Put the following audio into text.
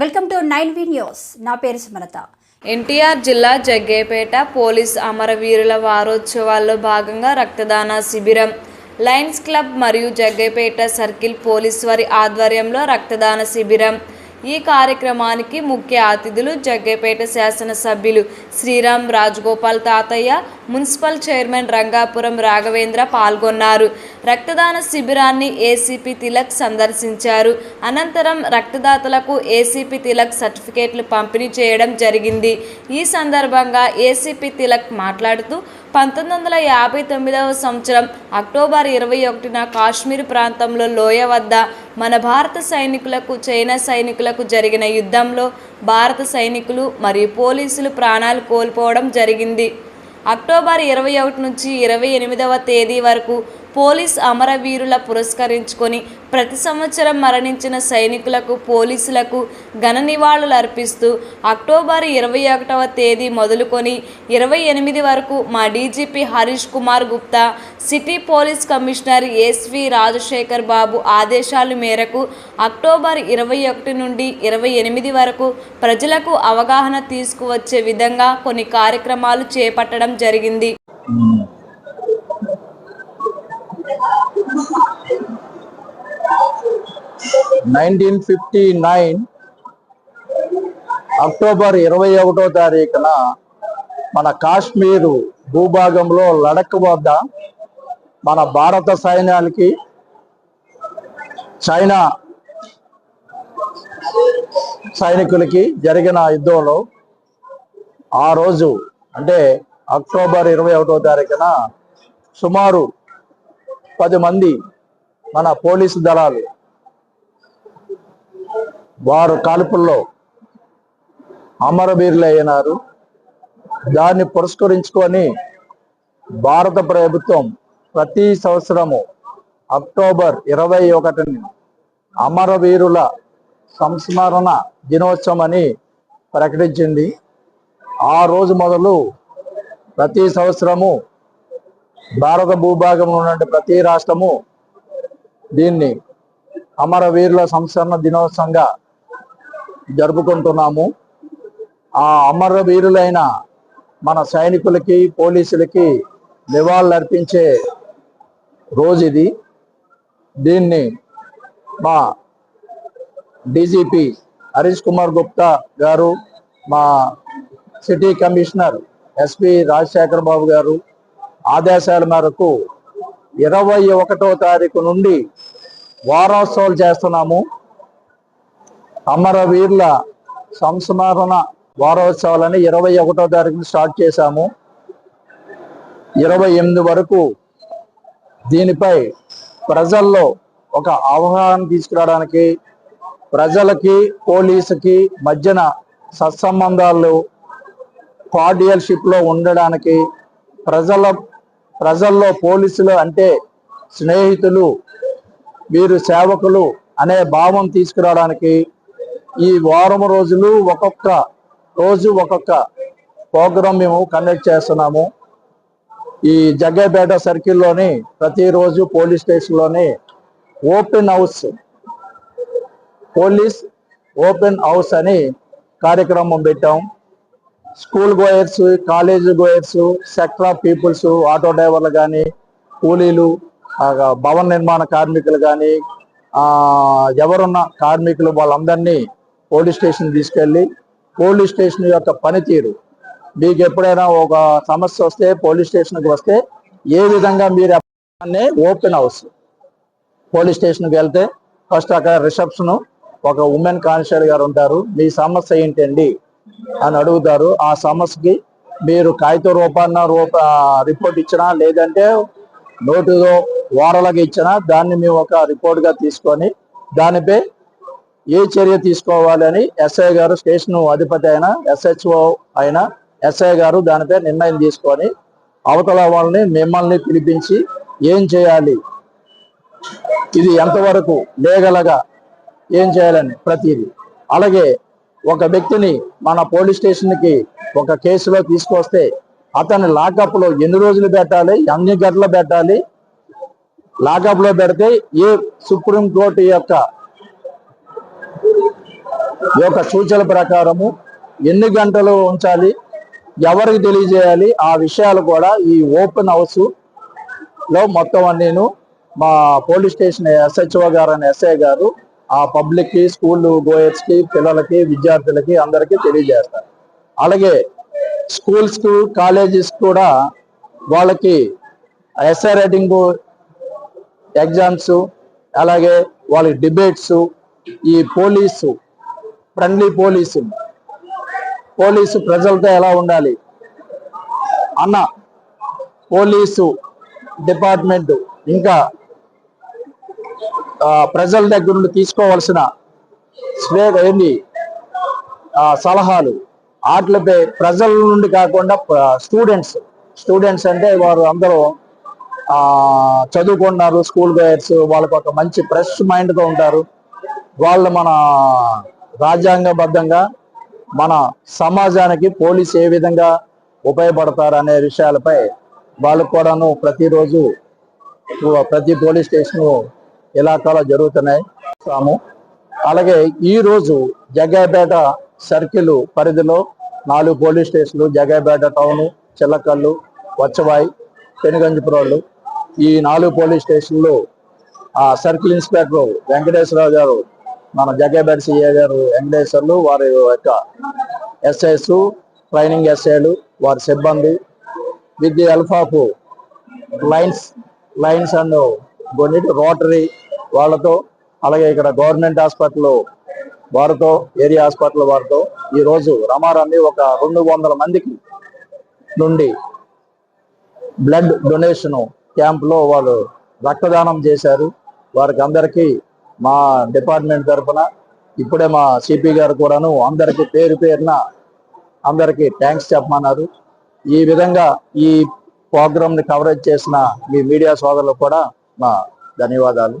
Welcome to nine V news. నా పేరు సుమలత. ఎన్టీఆర్ జిల్లా జగ్గేపేట పోలీస్ అమరవీరుల వారోత్సవాల్లో భాగంగా రక్తదాన శిబిరం లయన్స్ క్లబ్ మరియు జగ్గేపేట సర్కిల్ పోలీస్ వారి ఆధ్వర్యంలో రక్తదాన శిబిరం. ఈ కార్యక్రమానికి ముఖ్య అతిథులు జగ్గేపేట శాసనసభ్యులు శ్రీరామ్ రాజగోపాల్ తాతయ్య మున్సిపల్ చైర్మన్ రంగాపురం రాఘవేంద్ర పాల్గొన్నారు. రక్తదాన శిబిరాన్ని ఏసీపీ తిలక్ సందర్శించారు. అనంతరం రక్తదాతలకు ఏసీపీ తిలక్ సర్టిఫికేట్లు పంపిణీ చేయడం జరిగింది. ఈ సందర్భంగా ఏసీపీ తిలక్ మాట్లాడుతూ పంతొమ్మిది వందల యాభై తొమ్మిదవ సంవత్సరం అక్టోబర్ ఇరవై ఒకటిన కాశ్మీర్ ప్రాంతంలో లోయ వద్ద మన భారత సైనికులకు చైనా సైనికులకు జరిగిన యుద్ధంలో భారత సైనికులు మరియు పోలీసులు ప్రాణాలు కోల్పోవడం జరిగింది. అక్టోబర్ ఇరవై ఒకటి నుంచి ఇరవై ఎనిమిదవ తేదీ వరకు పోలీస్ అమరవీరుల పురస్కరించుకొని ప్రతి సంవత్సరం మరణించిన సైనికులకు పోలీసులకు ఘన నివాళులు అర్పిస్తూ అక్టోబర్ ఇరవై ఒకటవ తేదీ మొదలుకొని ఇరవై ఎనిమిది వరకు మా DGP Harish Kumar Gupta city police commissioner SV Rajasekhar Babu ఆదేశాల మేరకు అక్టోబర్ ఇరవై ఒకటి నుండి ఇరవై ఎనిమిది వరకు ప్రజలకు అవగాహన తీసుకువచ్చే విధంగా కొన్ని కార్యక్రమాలు చేపట్టడం జరిగింది. నైన్టీన్ ఫిఫ్టీ నైన్ అక్టోబర్ ఇరవై ఒకటో తారీఖున మన కాశ్మీరు భూభాగంలో లడక్ వద్ద మన భారత సైన్యానికి చైనా సైనికులకి జరిగిన యుద్ధంలో ఆ రోజు అంటే అక్టోబర్ ఇరవై ఒకటో తారీఖున సుమారు పది మంది మన పోలీసు దళాలు వారు కాల్పుల్లో అమరవీరులు అయినారు దాన్ని పురస్కరించుకొని భారత ప్రభుత్వం ప్రతి సంవత్సరము అక్టోబర్ ఇరవై ఒకటిని అమరవీరుల సంస్మరణ దినోత్సవం అని ప్రకటించింది. ఆ రోజు మొదలు ప్రతి సంవత్సరము భారత భూభాగంలో ఉన్నటువంటి ప్రతి రాష్ట్రము దీన్ని అమరవీరుల సంస్కరణ దినోత్సవంగా జరుపుకుంటున్నాము. ఆ అమరవీరులైన మన సైనికులకి పోలీసులకి నివాళులు అర్పించే రోజు ఇది. దీన్ని మా డీజీపీ హరీష్ కుమార్ గుప్తా గారు మా city commissioner SP Rajasekhar Babu garu ఆదేశాల మేరకు ఇరవై ఒకటో తారీఖు నుండి వారోత్సవాలు చేస్తున్నాము. అమరవీరుల సంస్మరణ వారోత్సవాలని ఇరవై ఒకటో తారీఖున స్టార్ట్ చేశాము. ఇరవై ఎనిమిది వరకు దీనిపై ప్రజల్లో ఒక అవగాహన తీసుకురావడానికి ప్రజలకి పోలీసుకి మధ్యన సత్సంబంధాలు కార్డియల్షిప్లో ఉండడానికి ప్రజల ప్రజల్లో పోలీసులు అంటే స్నేహితులు వీరు సేవకులు అనే భావం తీసుకురావడానికి ఈ వారం రోజులు ఒక్కొక్క రోజు ఒక్కొక్క ప్రోగ్రాం మేము కండక్ట్ చేస్తున్నాము. ఈ జగ్గేపేట సర్కిల్లోని ప్రతిరోజు police స్టేషన్లోని open house police open house అని కార్యక్రమం పెట్టాం. School goers college goers sector of peoples auto డ్రైవర్లు కానీ కూలీలు భవన నిర్మాణ కార్మికులు కానీ ఎవరున్న కార్మికులు వాళ్ళందరినీ పోలీస్ స్టేషన్ తీసుకెళ్ళి పోలీస్ స్టేషన్ యొక్క పనితీరు. మీకు ఎప్పుడైనా ఒక సమస్య వస్తే పోలీస్ స్టేషన్కి వస్తే ఏ విధంగా మీరు అనే ఓపెన్ హౌస్. పోలీస్ స్టేషన్కి వెళ్తే ఫస్ట్ అక్కడ రిసెప్షన్ ఒక ఉమెన్ కానిస్టేబుల్ గారు ఉంటారు. మీ సమస్య ఏంటండి? అని అడుగుతారు. ఆ సమస్యకి మీరు కాగిత రూపాన్న రూప రిపోర్ట్ ఇచ్చినా లేదంటే నోటులో ఓరలుగా ఇచ్చినా దాన్ని మేము ఒక రిపోర్ట్గా తీసుకొని దానిపై ఏ చర్య తీసుకోవాలని ఎస్ఐ గారు స్టేషన్ అధిపతి అయినా ఎస్హెచ్ఓ అయినా ఎస్ఐ గారు దానిపై నిర్ణయం తీసుకొని అవతల వాళ్ళని మిమ్మల్ని పిలిపించి ఏం చేయాలి? ఇది ఎంతవరకు లేగలగా ఏం చేయాలని ప్రతిదీ. అలాగే ఒక వ్యక్తిని మన పోలీస్ స్టేషన్కి ఒక కేసులో తీసుకొస్తే అతని లాకప్లో ఎన్ని రోజులు పెట్టాలి ఎన్ని గంటలు పెట్టాలి? లాకప్లో పెడితే ఏ సుప్రీం కోర్టు యొక్క యొక్క సూచనల ప్రకారము ఎన్ని గంటలు ఉంచాలి ఎవరికి తెలియజేయాలి ఆ విషయాలు కూడా ఈ ఓపెన్ హౌస్లో మొత్తం నేను మా పోలీస్ స్టేషన్ ఎస్హెచ్ఓ గారు అని ఎస్ఐ గారు ఆ పబ్లిక్కి స్కూల్ గోయర్స్కి పిల్లలకి విద్యార్థులకి అందరికీ తెలియజేస్తారు. అలాగే స్కూల్స్కు కాలేజెస్ కూడా వాళ్ళకి ఎస్ఐ రైటింగ్ ఎగ్జామ్స్ అలాగే వాళ్ళకి డిబేట్స్ ఈ పోలీసు ఫ్రెండ్లీ పోలీసు పోలీసు ప్రజలతో ఎలా ఉండాలి? అన్న పోలీసు డిపార్ట్మెంట్ ఇంకా ప్రజల దగ్గర నుండి తీసుకోవాల్సిన స్వేద ఏంటి సలహాలు. వాటిపై ప్రజల నుండి కాకుండా స్టూడెంట్స్ స్టూడెంట్స్ అంటే వారు అందరూ చదువుకున్నారు స్కూల్ గైడ్స్ వాళ్ళకు ఒక మంచి ఫ్రెష్ మైండ్తో ఉంటారు. వాళ్ళు మన రాజ్యాంగబద్ధంగా మన సమాజానికి పోలీస్ ఏ విధంగా ఉపయోగపడతారు అనే విషయాలపై వాళ్ళకు కూడాను ప్రతిరోజు ప్రతి పోలీస్ స్టేషన్ ఇలాకాలో జరుగుతున్నాయి. తాము అలాగే ఈ రోజు సర్కిల్ పరిధిలో నాలుగు పోలీస్ స్టేషన్లు జగ్గాపేట టౌను చిల్లకల్లు వచ్చవాయి పెనుగంజిపురాళ్ళు ఈ నాలుగు పోలీస్ స్టేషన్లు ఆ సర్కిల్ ఇన్స్పెక్టర్ వెంకటేశ్వరరావు గారు మన జగ్గాపేట సిఐ గారు వెంకటేశ్వర్లు వారి యొక్క ఎస్ఐస్ ట్రైనింగ్ ఎస్ఐలు వారి సిబ్బంది with the help of lines lines and కొన్నిటి రోటరీ వాళ్ళతో అలాగే ఇక్కడ గవర్నమెంట్ హాస్పిటల్ వారితో ఏరియా హాస్పిటల్ వారితో ఈ రోజు రమారమి ఒక రెండు వందల మందికి నుండి బ్లడ్ డొనేషన్ క్యాంప్లో వాళ్ళు రక్తదానం చేశారు. వారికి అందరికీ మా డిపార్ట్మెంట్ తరఫున ఇప్పుడే మా సిపి గారు కూడాను అందరికి పేరు పేరున అందరికి థ్యాంక్స్ చెప్పమన్నారు. ఈ విధంగా ఈ ప్రోగ్రామ్ని కవరేజ్ చేసిన మీ మీడియా సోదరులకు కూడా మా ధన్యవాదాలు.